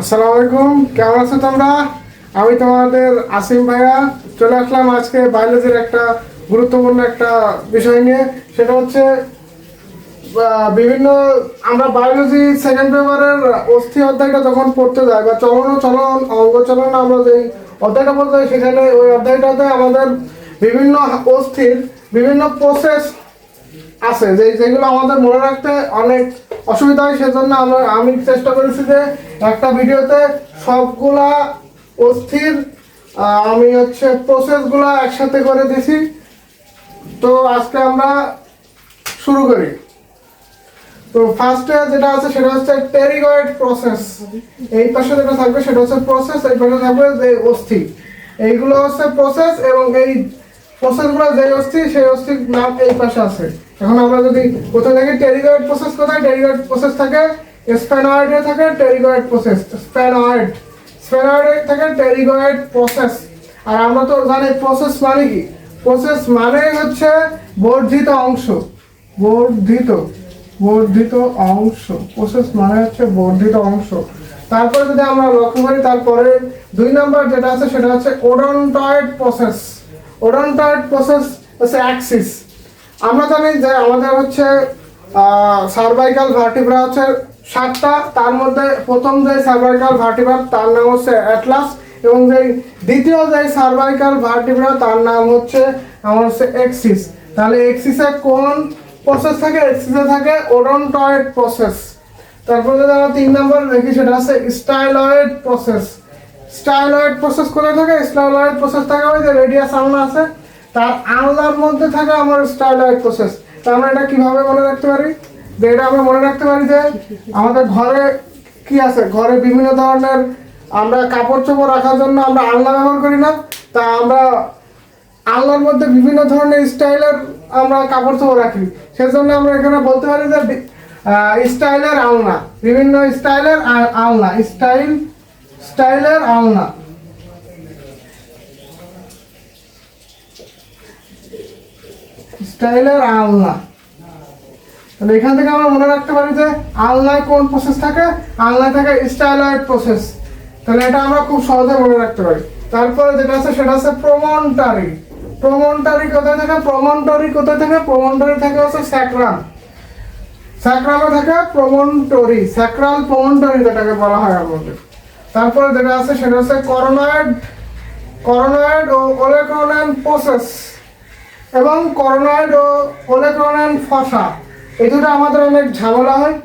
আসসালামু আলাইকুম, কেমন আছো তোমরা? আমি তোমাদের আসিম ভাইয়া। চলে আসলাম আজকে বায়োলজির একটা গুরুত্বপূর্ণ একটা বিষয় নিয়ে। সেটা হচ্ছে বিভিন্ন আমরা বায়োলজি সেকেন্ড পেপারের অস্থি অধ্যায়টা যখন পড়তে যাই বা চলন চলন, অঙ্গ চলন আমরা যে অধ্যায়টা পড়তে যাই, সেখানে ওই অধ্যায়টাতে আমাদের বিভিন্ন অস্থির, বিভিন্ন প্রসেস আছে, যে যেগুলো আমাদের মনে রাখতে অনেক অসুবিধা হয়, সেজন্য আমরা, আমি চেষ্টা করেছি যে একটা ভিডিওতে সবগুলা অস্থির আমি হচ্ছে প্রসেসগুলো একসাথে করে দিছি। তো আজকে আমরা শুরু করি। তো ফার্স্টে যেটা আছে, সেটা হচ্ছে টেরিগয়েড প্রসেস এই পাশে যেটা থাকবে, সেটা হচ্ছে প্রসেস এই পাশে থাকবে যে অস্থি এইগুলো হচ্ছে প্রসেস এবং এই প্রসেসগুলো যে অস্থি, সেই অস্থির নাম এই পাশে আছে। এখন আমরা যদি কোথায় থাকি টেরিগয়েড প্রসেস কোথায়? টেরিগয়েড প্রসেস থাকে স্প্যানয়েডে থাকে, টেরিগয়েড প্রসেস স্প্যানয়েড স্প্যানয়েডে থাকে, টেরিগয়েড প্রসেস আর আমরা তো জানি প্রসেস মানে কি? প্রসেস মানে হচ্ছে বর্ধিত অংশ। বর্ধিত বর্ধিত অংশ। প্রসেস মানে হচ্ছে বর্ধিত অংশ। তারপরে যদি আমরা লক্ষ্য করি, তারপরে দুই নাম্বার যেটা আছে, সেটা হচ্ছে ওডন্টয়েড প্রসেস ওডন্টয়েড প্রসেস হচ্ছে অ্যাক্সিস আমরা জানি যে আমাদের হচ্ছে সার্ভাইকাল ভার্টিব্রা হচ্ছে সাতটা, তার মধ্যে প্রথম যে সার্ভাইকাল ভার্টিব্রা তার নাম হচ্ছে অ্যাটলাস এবং যে দ্বিতীয় যে সার্ভাইকাল ভার্টিব্রা তার নাম হচ্ছে আমার হচ্ছে এক্সিস তাহলে এক্সিসে কোন প্রসেস থাকে? এক্সিসে থাকে ওডন্টয়েড প্রসেস তারপরে আমরা তিন নম্বর দেখি, সেটা হচ্ছে স্টাইলয়েড প্রসেস স্টাইলয়েড প্রসেস করে থাকে, স্টাইলয়েড প্রসেস থাকে ওই যে রেডিয়াস আলনা আছে, তার আলনার মধ্যে থাকে আমার স্টাইলয়েড প্রসেস তা আমরা এটা কীভাবে মনে রাখতে পারি? যে এটা আমরা মনে রাখতে পারি যে আমাদের ঘরে কি আছে? ঘরে বিভিন্ন ধরনের আমরা কাপড় চোপড় রাখার জন্য আমরা আলনা ব্যবহার করি না। তা আমরা আলনার মধ্যে বিভিন্ন ধরনের স্টাইলের আমরা কাপড় চোপড় রাখি। সেজন্য আমরা এখানে বলতে পারি যে স্টাইলের আলনা, বিভিন্ন স্টাইলের আলনা, স্টাইল স্টাইলের আলনা। স্টাইলের আলনা। তাহলে এখান থেকে আমরা মনে রাখতে পারি যে আলনায় কোন প্রসেস থাকে? আলনায় থাকে স্টাইলয়েড প্রসেস তাহলে এটা আমরা খুব সহজে মনে রাখতে পারি। তারপরে যেটা আছে সেটা হচ্ছে প্রমন্টারি। প্রমন্টারি কোথায় থাকে? প্রমন্টরি কোথায় থাকে? প্রমন্টরি থাকে হচ্ছে স্যাক্রাম স্যাক্রামে থাকে প্রমন্টরি। স্যাক্রাল প্রমন্টরি যেটাকে বলা হয় আমাদের। তারপরে যেটা আছে সেটা হচ্ছে করোনয়েড করোনয়েড ও ওলেক্রোনান প্রসেস এবং করোনয়েড ও ওলেক্রোনান ফসা। এই দুটো আমাদের অনেক ঝামেলা হয়।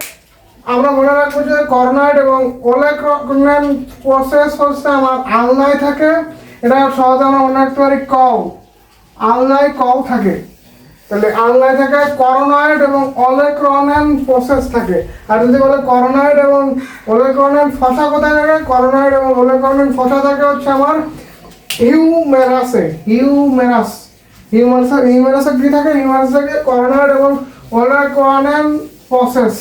আমরা মনে রাখব যে করোনয়েড এবং ওলেক্রোনান প্রসেস হচ্ছে আমার আলনায় থাকে। এটা সহজে আমরা মনে রাখতে পারি কও। আলনায় কও থাকে। তাহলে আলনায় থাকে করোনয়েড এবং অলেক্রোনান প্রসেস থাকে। আর যদি বলে করোনয়েড এবং ওলেক্রোনান ফসা কোথায় থাকে? করোনয়েড এবং ওলেক্রোনান ফসা থাকে হচ্ছে আমার হিউমেরাসে হিউমেরাস হিউমারাসে হিউমেরাসে কি থাকে? হিউমেরাসে থাকে করোনয়েড এবং ওলেক্রোনান প্রসেস।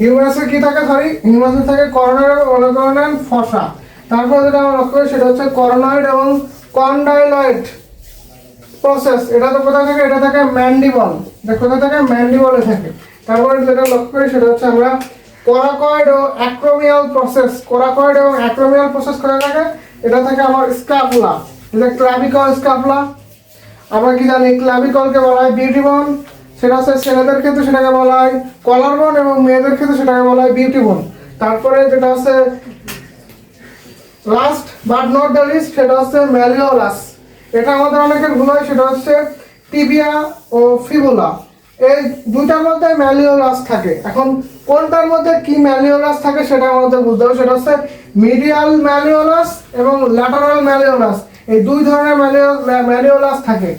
হিউমারাসে কি থাকে? সরি হিউমারাসে থাকে করোনয়েড এবং ওলেক্রোনান ফসা। তারপর যেটা আমরা লক্ষ্য করি সেটা হচ্ছে করোনয়েড এবং কন্ডাইলয়েড। প্রসেস এটা তো কোথায় থাকে? এটা থাকে ম্যান্ডিবল কোথায় থাকে? ম্যান্ডিবলে থাকে। তারপরে যেটা লক্ষ্য করি সেটা হচ্ছে আমরা কোরাকয়েড ও অ্যাক্রোমিয়াল প্রসেস কোরাকয়েড এবং অ্যাক্রোমিয়াল প্রসেস কোথায় থাকে? এটা থাকে আমার স্ক্যাপুলা এটা ক্লাভিকল স্ক্যাপুলা আমরা কি জানি? ক্লাভিকলকে বলা হয় বিউটি বোন সেটা হচ্ছে ছেলেদের ক্ষেত্রে সেটাকে বলা হয় কলার বোন এবং মেয়েদের ক্ষেত্রে সেটাকে বলা হয় বিউটি বোন তারপরে যেটা হচ্ছে last but not the least সেটা হচ্ছে ম্যালিওলাস এটা আমাদের অনেকের ভুল হয়, সেটা হচ্ছে টিবিয়া ও ফিবুলা। এই দুইটার মধ্যে ম্যালিওলাস থাকে। এখন কোনটার মধ্যে কি ম্যালিওলাস থাকে সেটা আমাদের বুঝতে হবে। সেটা হচ্ছে মিডিয়াল ম্যালিওলাস এবং ল্যাটারাল ম্যালিওলাস। এই দুই ধরনের ম্যালিওলাস থাকে।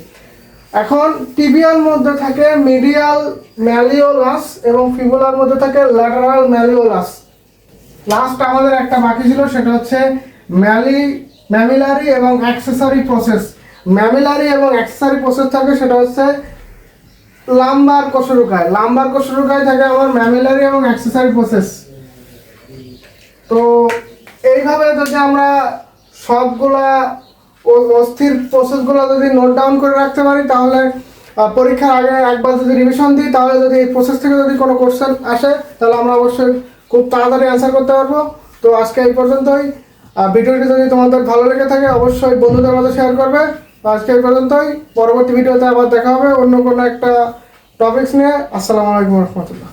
এখন টিবিয়ার মধ্যে থাকে মিডিয়াল ম্যালিওলাস এবং ফিবুলার মধ্যে থাকে ল্যাটারাল ম্যালিওলাস। লাস্ট আমাদের একটা বাকি ছিল, সেটা হচ্ছে ম্যালি, ম্যামিলারি এবং অ্যাক্সেসরি প্রসেস। ম্যামিলারি এবং অ্যাক্সেসরি প্রসেস থাকে, সেটা হচ্ছে লাম্বার কোষরুকায় লাম্বার কোষরুকায় থাকে আমার ম্যামিলারি এবং অ্যাক্সেসারি প্রসেস তো এইভাবে যদি আমরা সবগুলা অস্থির প্রসেসগুলো যদি নোট ডাউন করে রাখতে পারি, তাহলে পরীক্ষার আগে একবার যদি রিভিশন দিই, তাহলে যদি এই প্রসেস থেকে যদি কোনো কোশ্চেন আসে, তাহলে আমরা অবশ্যই খুব তাড়াতাড়ি অ্যান্সার করতে পারব। তো আজকে এই পর্যন্তই। ভিডিওটি যদি তোমাদের ভালো লেগে থাকে, অবশ্যই বন্ধুদের মধ্যে শেয়ার করবে। আজকে এই পর্যন্তই। পরবর্তী ভিডিওতে আবার দেখা হবে। অন্য কোনো একটা টপিক্স নিয়ে। আসসালামু আলাইকুম রহমতুল্লাহ।